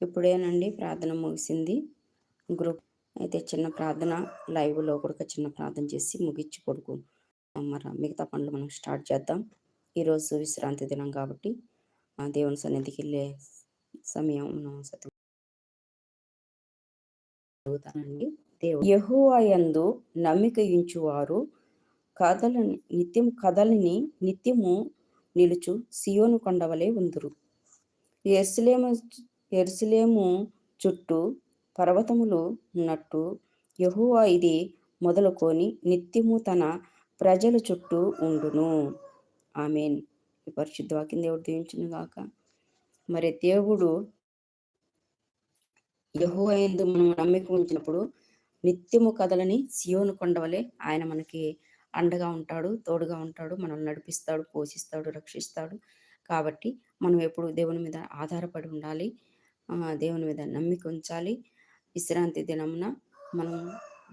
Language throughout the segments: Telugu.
ఇప్పుడేనండి ప్రార్థన ముగిసింది. గ్రూప్ అయితే చిన్న ప్రార్థన లైవ్లో కూడా చిన్న ప్రార్థన చేసి ముగించి కొడుకు మరి మిగతా పనులు మనం స్టార్ట్ చేద్దాం. ఈరోజు విశ్రాంతి దినం కాబట్టి ఆ దేవుని సన్నిధికి వెళ్ళే సమయం చదువుతానండి దేవుడు యహోవయందు నమ్మిక ఇంచువారు కథలని నిత్యం కథలని నిత్యము నిలుచు సియోను కొండవలే ఉందురు. ఎస్లేమ ఎరుసలేము చుట్టూ పర్వతములు ఉన్నట్టు యహువా ఇది మొదలుకొని నిత్యము తన ప్రజల చుట్టూ ఉండును. ఆమెన్. ఈ పరిశుద్ధ వాక్యం దేవుడు దీవించును గాక. మరి దేవుడు యహో ఎందు మనం నమ్మిక ఉంచినప్పుడు నిత్యము కథలని సియోను కొండవలే ఆయన మనకి అండగా ఉంటాడు తోడుగా ఉంటాడు మనల్ని నడిపిస్తాడు పోషిస్తాడు రక్షిస్తాడు. కాబట్టి మనం ఎప్పుడు దేవుని మీద ఆధారపడి ఉండాలి. దేవుని మీద నమ్మిక ఉంచాలి. విశ్రాంతి దినమున మనం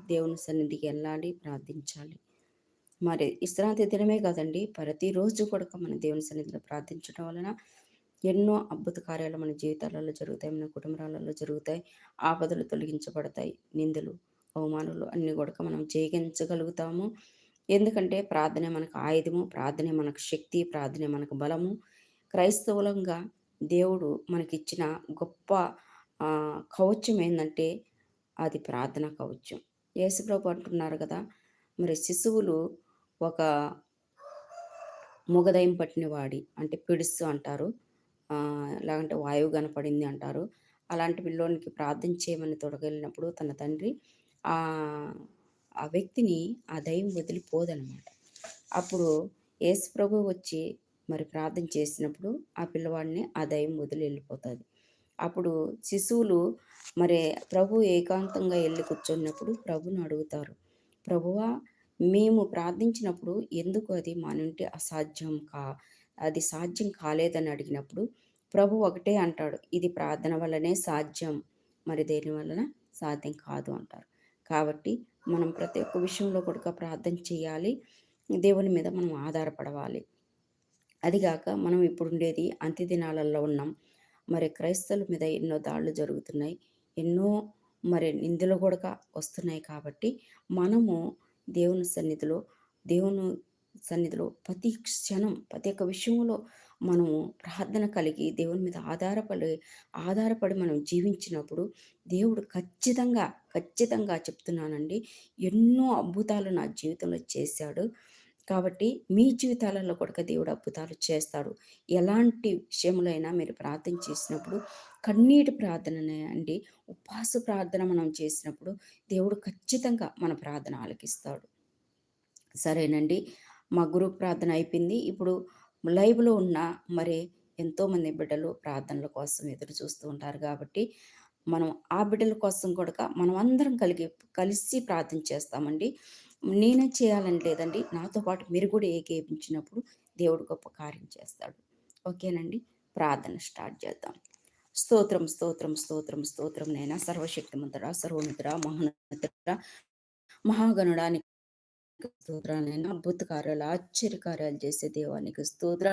దేవుని సన్నిధికి వెళ్ళాలి ప్రార్థించాలి. మరి విశ్రాంతి దినమే కాదండి ప్రతిరోజు కూడా మన దేవుని సన్నిధిలో ప్రార్థించడం వలన ఎన్నో అద్భుత కార్యాలు మన జీవితాలలో జరుగుతాయి మన కుటుంబాలలో జరుగుతాయి ఆపదలు తొలగించబడతాయి నిందలు అవమానాలు అన్ని కూడా మనం జయించగలుగుతాము ఎందుకంటే ప్రార్థనే మనకు ఆయుధము ప్రార్థనే మనకు శక్తి ప్రార్థనే మనకు బలము. క్రైస్తవులంగా దేవుడు మనకిచ్చిన గొప్ప కవచం ఏంటంటే అది ప్రార్థన కవచం. యేసుప్రభు అంటున్నారు కదా మరి శిశువులు ఒక మొగదయం పట్టిన వాడి అంటే పిడుసు అంటారు లేదంటే వాయువు కనపడింది అంటారు. అలాంటి పిల్లోనికి ప్రార్థన చేయమని తొడగలినప్పుడు తన తండ్రి ఆ వ్యక్తిని ఆ దయం వదిలిపోదనమాట. అప్పుడు యేసు ప్రభు వచ్చి మరి ప్రార్థన చేసినప్పుడు ఆ పిల్లవాడిని ఆ దయ్యం వదిలి వెళ్ళిపోతుంది. అప్పుడు శిశువులు మరి ప్రభు ఏకాంతంగా వెళ్ళి కూర్చున్నప్పుడు ప్రభుని అడుగుతారు ప్రభువా మేము ప్రార్థించినప్పుడు ఎందుకు అది మా నుండి అసాధ్యం కా అది సాధ్యం కాలేదని అడిగినప్పుడు ప్రభు ఒకటే అంటాడు ఇది ప్రార్థన వల్లనే సాధ్యం మరి దేని వలన? సాధ్యం కాదు అంటారు. కాబట్టి మనం ప్రతి ఒక్క విషయంలో కూడా ప్రార్థన చేయాలి దేవుని మీద మనం ఆధారపడవాలి. అదిగాక మనం ఇప్పుడు ఉండేది అంత్య దినాలలో ఉన్నాం. మరి క్రైస్తవుల మీద ఎన్నో దాడులు జరుగుతున్నాయి. ఎన్నో మరి నిందులు కూడా వస్తున్నాయి కాబట్టి మనము దేవుని సన్నిధిలో దేవుని సన్నిధిలో ప్రతి క్షణం ప్రతి ఒక్క విషయంలో మనము ప్రార్థన కలిగి దేవుని మీద ఆధారపడి ఆధారపడి మనం జీవించినప్పుడు దేవుడు ఖచ్చితంగా ఖచ్చితంగా చెప్తున్నానండి. ఎన్నో అద్భుతాలు నా జీవితంలో చేశాడు. కాబట్టి మీ జీవితాలలో కూడా దేవుడు అద్భుతాలు చేస్తాడు. ఎలాంటి విషయంలో మీరు ప్రార్థన చేసినప్పుడు కన్నీటి ప్రార్థన అండి ఉపవాస ప్రార్థన మనం చేసినప్పుడు దేవుడు ఖచ్చితంగా మన ప్రార్థన ఆలకిస్తాడు. సరేనండి మా గ్రూప్ ప్రార్థన అయిపోయింది. ఇప్పుడు లైవ్లో ఉన్న మరి ఎంతోమంది బిడ్డలు ప్రార్థనల కోసం ఎదురు చూస్తూ ఉంటారు కాబట్టి మనం ఆ బిడ్డల కోసం కూడా మనం అందరం కలిగి కలిసి ప్రార్థన చేస్తామండి. నేనే చేయాలని లేదండి. నాతో పాటు మీరు కూడా ఏకేపించినప్పుడు దేవుడు గొప్ప కార్యం చేస్తాడు. ఓకేనండి? ప్రార్థన స్టార్ట్ చేద్దాం. స్తోత్రం స్తోత్రం స్తోత్రం స్తోత్రం నైనా సర్వశక్తిమంతుడా సర్వమితుడా మహోన్నతుడా మహాగణుడానికి స్తోత్రాలైనా అద్భుత కార్యాలు ఆశ్చర్య కార్యాలు చేసే దేవానికి స్తోత్ర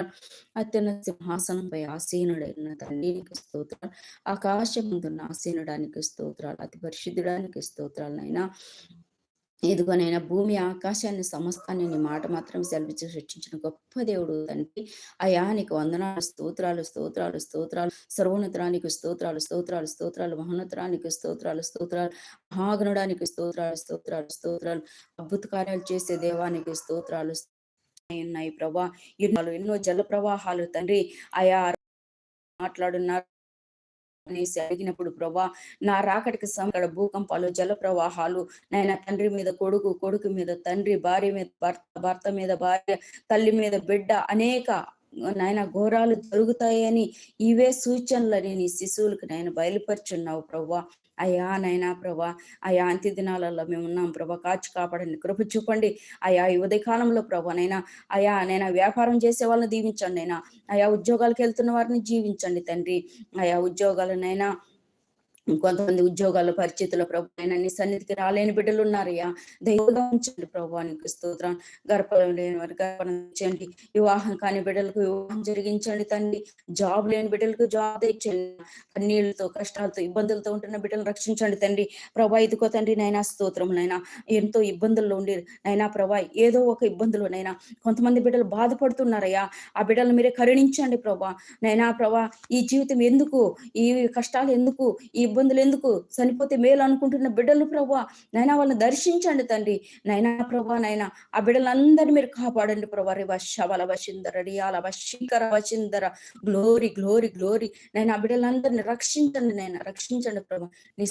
అత్యున్న సింహాసనంపై ఆసీనుడైన తండ్రికి స్తోత్రాలు. ఆకాశముందున్న ఆసీనుడానికి స్తోత్రాలు. అతి పరిశుద్ధుడానికి స్తోత్రాలైనా ఇదిగోనైనా భూమి ఆకాశాన్ని సమస్తాన్ని నీ మాట మాత్రం సెలవిచ్చి సృష్టించిన గొప్ప దేవుడు తండ్రి. అయా నీకు వందనాలు స్తోత్రాలు స్తోత్రాలు స్తోత్రాలు. సర్వోన్నతరానికి స్తోత్రాలు స్తోత్రాలు స్తోత్రాలు. మహోన్నతరానికి స్తోత్రాలు స్తోత్రాలు. మహాగణుడానికి స్తోత్రాలు స్తోత్రాలు స్తోత్రాలు. అద్భుత కార్యాలు చేసే దేవానికి స్తోత్రాలు. ఉన్నాయి ప్రభా. ఎన్నో జల ప్రవాహాలు తండ్రి. ఆయా మాట్లాడున్నారు. అనేసి అడిగినప్పుడు ప్రభా నా రాకటికి సంకడ భూకంపాలు జల ప్రవాహాలు నాయన తండ్రి మీద కొడుకు కొడుకు మీద తండ్రి భార్య మీద భర్త భర్త మీద భార్య తల్లి మీద బిడ్డ అనేక నాయన ఘోరాలు జరుగుతాయని ఇవే సూచనలని నీ శిశువులకు నాయన బయలుపరుచున్నావు ప్రభా అయా నైనా ప్రభా అయా అంత్య దినాలలో మేము ఉన్నాం ప్రభా కాచి కాపాడండి కృప చూపండి. అయా ఈ ఉదయకాలంలో ప్రభా నైనా అయా నైనా వ్యాపారం చేసే వాళ్ళని దీవించండి అయినా అయా ఉద్యోగాలకు వెళ్తున్న వారిని జీవించండి తండ్రి. అయా ఉద్యోగాలనైనా కొంతమంది ఉద్యోగాల పరిస్థితుల ప్రభు ఆయన నీ సన్నిధికి రాలేని బిడ్డలు ఉన్నారయ్యా. దైవంగా ఉంచండి ప్రభు నీకు స్తోత్రం. గర్భం లేని వారి గర్భించండి వివాహం కాని బిడ్డలకు వివాహం జరిగించండి తండ్రి జాబ్ లేని బిడ్డలకు జాబ్ తెచ్చండి. కన్నీళ్ళతో కష్టాలతో ఇబ్బందులతో ఉంటున్న బిడ్డలు రక్షించండి తండ్రి. ప్రభా ఇదిగో తండ్రి నైనా స్తోత్రం నైనా ఎంతో ఇబ్బందుల్లో ఉండి నైనా ప్రభా ఏదో ఒక ఇబ్బందులు నైనా కొంతమంది బిడ్డలు బాధపడుతున్నారయ్యా. ఆ బిడ్డలు మీరే కరుణించండి ప్రభా. నైనా ప్రభా ఈ జీవితం ఎందుకు ఈ కష్టాలు ఎందుకు ఈ ఇబ్బందులు ఎందుకు? చనిపోతే మేలు అనుకుంటున్న బిడ్డలు ప్రభా నైనా వాళ్ళని దర్శించండి తండ్రి. నైనా ప్రభా నైనా ఆ బిడ్డలందరినీ మీరు కాపాడండి ప్రభా రే వశవల వశిందర రియాల వశీకర వశిందర. Glory glory glory. నైనా ఆ బిడ్డలందరినీ రక్షించండి నైనా రక్షించండి ప్రభా నీ